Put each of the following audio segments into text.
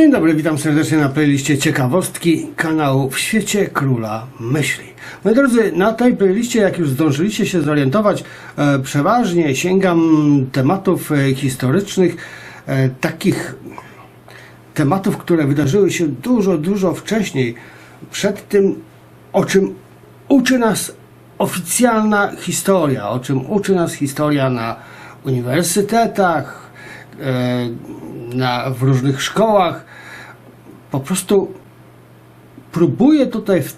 Dzień dobry, witam serdecznie na playliście ciekawostki kanału w świecie króla myśli. Moi drodzy, na tej playliście, jak już zdążyliście się zorientować, e, przeważnie sięgam tematów e, historycznych, e, takich tematów, które wydarzyły się dużo, dużo wcześniej, przed tym, o czym uczy nas oficjalna historia, o czym uczy nas historia na uniwersytetach, na, w różnych szkołach. Po prostu próbuję tutaj w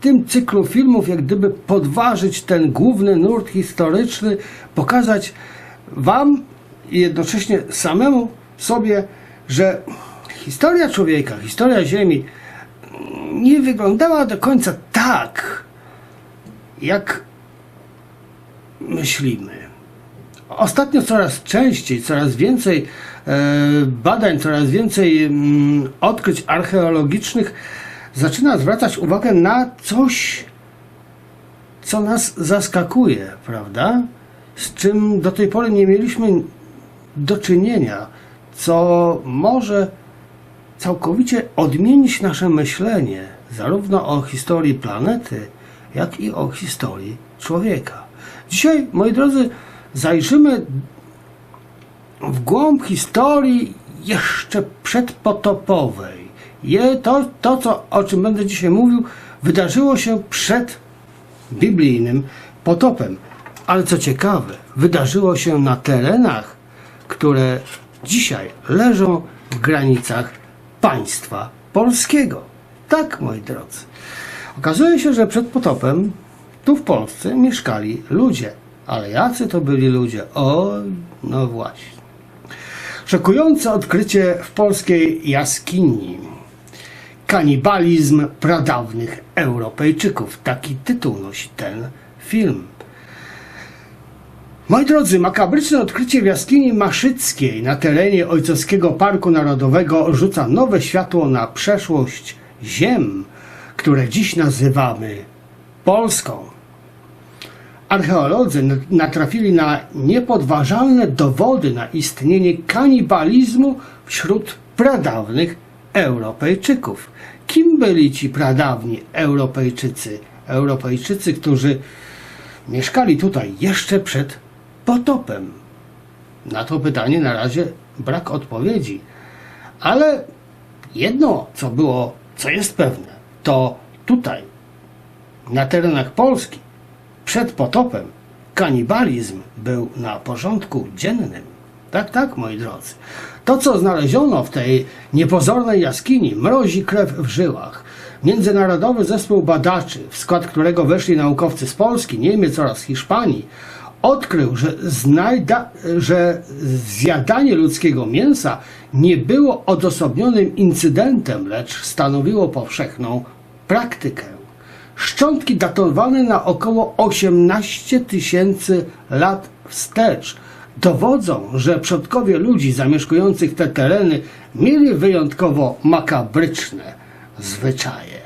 tym cyklu filmów jak gdyby podważyć ten główny nurt historyczny, pokazać Wam i jednocześnie samemu sobie, że historia człowieka, historia Ziemi nie wyglądała do końca tak, jak myślimy. Ostatnio coraz częściej, coraz więcej e, badań, coraz więcej mm, odkryć archeologicznych zaczyna zwracać uwagę na coś, co nas zaskakuje, prawda? Z czym do tej pory nie mieliśmy do czynienia, co może całkowicie odmienić nasze myślenie, zarówno o historii planety, jak i o historii człowieka. Dzisiaj, moi drodzy, zajrzymy w głąb historii jeszcze przedpotopowej. Je, to, to co, o czym będę dzisiaj mówił, wydarzyło się przed biblijnym potopem. Ale co ciekawe, wydarzyło się na terenach, które dzisiaj leżą w granicach państwa polskiego. Tak, moi drodzy. Okazuje się, że przed potopem tu w Polsce mieszkali ludzie. Ale jacy to byli ludzie? O, no właśnie. Szokujące odkrycie w polskiej jaskini. Kanibalizm pradawnych Europejczyków. Taki tytuł nosi ten film. Moi drodzy, makabryczne odkrycie w jaskini Maszyckiej na terenie Ojcowskiego Parku Narodowego rzuca nowe światło na przeszłość ziem, które dziś nazywamy Polską. Archeolodzy natrafili na niepodważalne dowody na istnienie kanibalizmu wśród pradawnych Europejczyków. Kim byli ci pradawni Europejczycy? Europejczycy, którzy mieszkali tutaj jeszcze przed potopem. Na to pytanie na razie brak odpowiedzi. Ale jedno, co było, co jest pewne, to tutaj, na terenach Polski, przed potopem, kanibalizm był na porządku dziennym. Tak, tak, moi drodzy. To, co znaleziono w tej niepozornej jaskini, mrozi krew w żyłach. Międzynarodowy zespół badaczy, w skład którego weszli naukowcy z Polski, Niemiec oraz Hiszpanii, odkrył, że, znajda, że zjadanie ludzkiego mięsa nie było odosobnionym incydentem, lecz stanowiło powszechną praktykę. Szczątki datowane na około 18 tysięcy lat wstecz dowodzą, że przodkowie ludzi zamieszkujących te tereny mieli wyjątkowo makabryczne zwyczaje.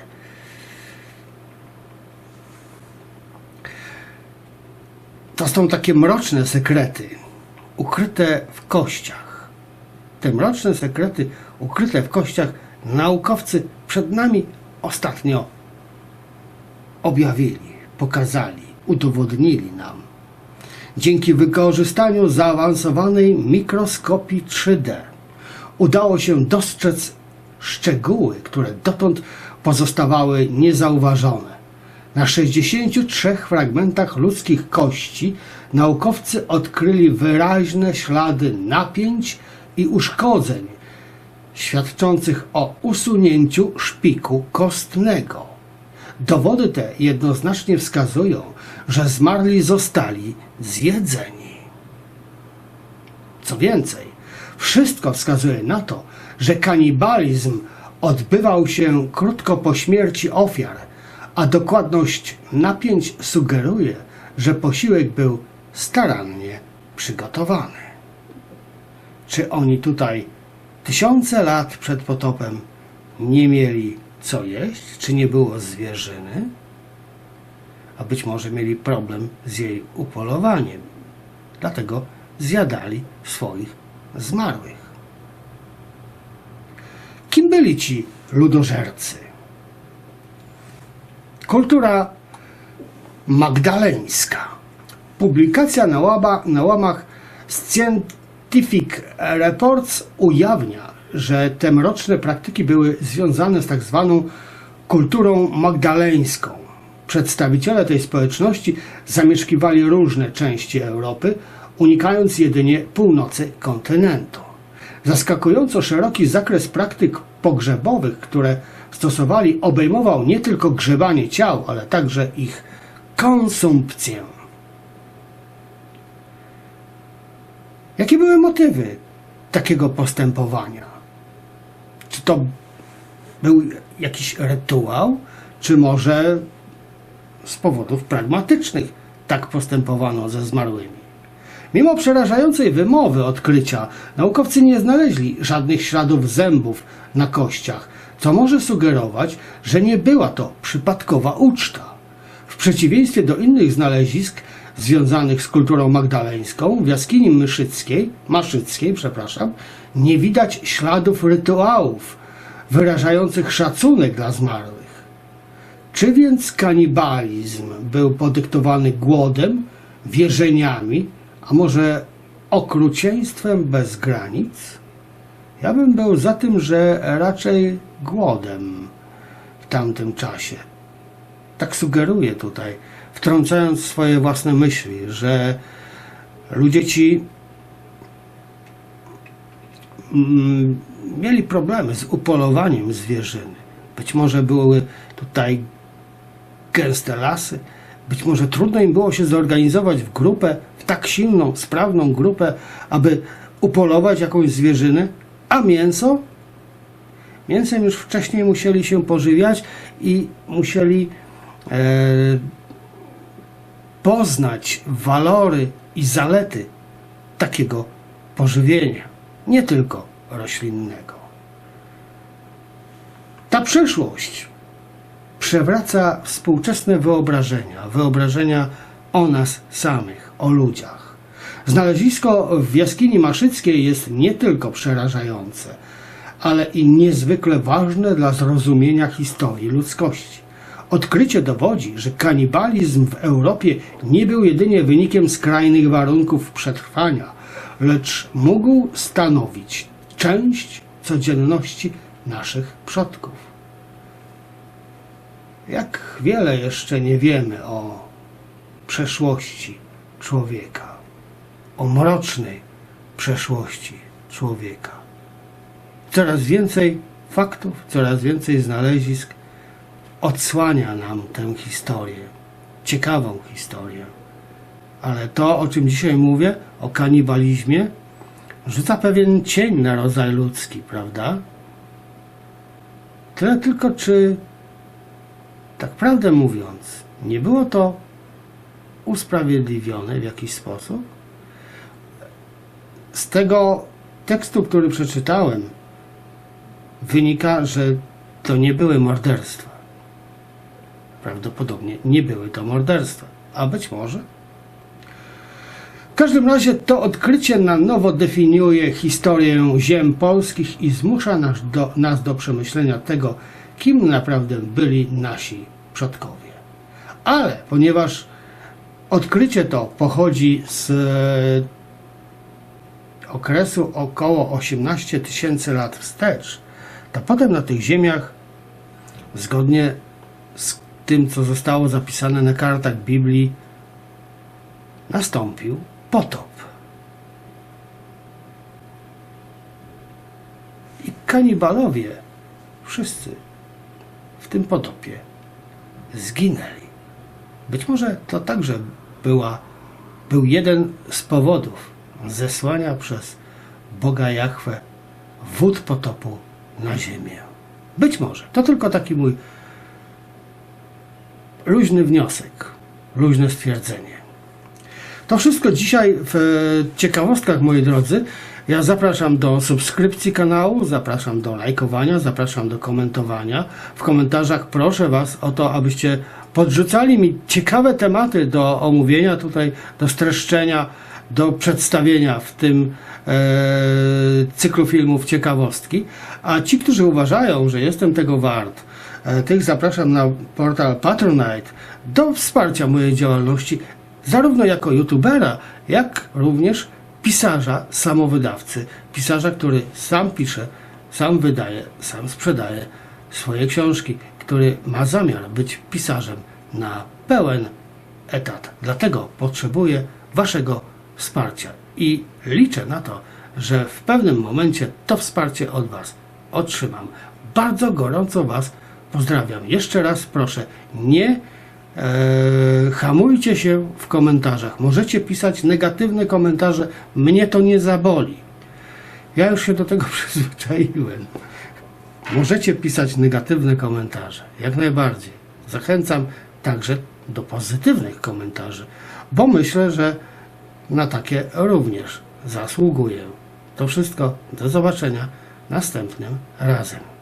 To są takie mroczne sekrety ukryte w kościach. Te mroczne sekrety ukryte w kościach naukowcy przed nami ostatnio objawili, pokazali, udowodnili nam. Dzięki wykorzystaniu zaawansowanej mikroskopii 3D udało się dostrzec szczegóły, które dotąd pozostawały niezauważone. Na 63 fragmentach ludzkich kości naukowcy odkryli wyraźne ślady napięć i uszkodzeń, świadczących o usunięciu szpiku kostnego. Dowody te jednoznacznie wskazują, że zmarli zostali zjedzeni. Co więcej, wszystko wskazuje na to, że kanibalizm odbywał się krótko po śmierci ofiar, a dokładność napięć sugeruje, że posiłek był starannie przygotowany. Czy oni tutaj tysiące lat przed potopem nie mieli co jeść? Czy nie było zwierzyny? A być może mieli problem z jej upolowaniem. Dlatego zjadali swoich zmarłych. byli ci ludożercy? Kultura magdaleńska. Publikacja na, łaba, na łamach Scientific Reports ujawnia, że te mroczne praktyki były związane z tak zwaną kulturą magdaleńską. Przedstawiciele tej społeczności zamieszkiwali różne części Europy, unikając jedynie północy kontynentu. Zaskakująco szeroki zakres praktyk pogrzebowych, które stosowali, obejmował nie tylko grzebanie ciał, ale także ich konsumpcję. Jakie były motywy takiego postępowania? To był jakiś rytuał, czy może z powodów pragmatycznych tak postępowano ze zmarłymi? Mimo przerażającej wymowy odkrycia, naukowcy nie znaleźli żadnych śladów zębów na kościach, co może sugerować, że nie była to przypadkowa uczta. W przeciwieństwie do innych znalezisk związanych z kulturą magdaleńską, w jaskini Myszyckiej, Maszyckiej, przepraszam, nie widać śladów rytuałów wyrażających szacunek dla zmarłych. Czy więc kanibalizm był podyktowany głodem, wierzeniami, a może okrucieństwem bez granic? Ja bym był za tym, że raczej głodem w tamtym czasie. Tak sugeruję tutaj, wtrącając swoje własne myśli, że ludzie ci mieli problemy z upolowaniem zwierzyny. Być może były tutaj gęste lasy, być może trudno im było się zorganizować w grupę, w tak silną, sprawną grupę, aby upolować jakąś zwierzynę, a mięso? Mięsem już wcześniej musieli się pożywiać i musieli e, poznać walory i zalety takiego pożywienia, nie tylko roślinnego. Ta przyszłość przewraca współczesne wyobrażenia, wyobrażenia o nas samych, o ludziach. Znalezisko w jaskini Maszyckiej jest nie tylko przerażające, ale i niezwykle ważne dla zrozumienia historii ludzkości. Odkrycie dowodzi, że kanibalizm w Europie nie był jedynie wynikiem skrajnych warunków przetrwania, lecz mógł stanowić część codzienności naszych przodków. Jak wiele jeszcze nie wiemy o przeszłości człowieka, o mrocznej przeszłości człowieka. Coraz więcej faktów, coraz więcej znalezisk odsłania nam tę historię, ciekawą historię. Ale to, o czym dzisiaj mówię, o kanibalizmie, rzuca pewien cień na rodzaj ludzki, prawda? Tyle tylko, czy tak prawdę mówiąc, nie było to usprawiedliwione w jakiś sposób? Z tego tekstu, który przeczytałem, wynika, że to nie były morderstwa. Prawdopodobnie nie były to morderstwa, a być może. W każdym razie to odkrycie na nowo definiuje historię ziem polskich i zmusza nas do, nas do przemyślenia tego, kim naprawdę byli nasi przodkowie. Ale ponieważ odkrycie to pochodzi z e, okresu około 18 tysięcy lat wstecz, to potem na tych ziemiach, zgodnie z tym, co zostało zapisane na kartach Biblii, nastąpił potop. I kanibalowie, wszyscy w tym potopie, zginęli. Być może to także była, był jeden z powodów zesłania przez Boga Jahwe wód potopu na ziemię. Być może. To tylko taki mój luźny wniosek, luźne stwierdzenie. To wszystko dzisiaj w ciekawostkach, moi drodzy. Ja zapraszam do subskrypcji kanału, zapraszam do lajkowania, zapraszam do komentowania. W komentarzach proszę Was o to, abyście podrzucali mi ciekawe tematy do omówienia tutaj, do streszczenia, do przedstawienia w tym cyklu filmów ciekawostki. A ci, którzy uważają, że jestem tego wart, e, tych zapraszam na portal Patronite do wsparcia mojej działalności, zarówno jako youtubera, jak również pisarza, samowydawcy. Pisarza, który sam pisze, sam wydaje, sam sprzedaje swoje książki, który ma zamiar być pisarzem na pełen etat. Dlatego potrzebuję Waszego wsparcia i liczę na to, że w pewnym momencie to wsparcie od Was otrzymam. Bardzo gorąco Was pozdrawiam. Jeszcze raz proszę, nie e, hamujcie się w komentarzach. Możecie pisać negatywne komentarze, mnie to nie zaboli. Ja już się do tego przyzwyczaiłem. Możecie pisać negatywne komentarze, jak najbardziej. Zachęcam także do pozytywnych komentarzy, bo myślę, że na takie również zasługuję. To wszystko. Do zobaczenia następnym razem.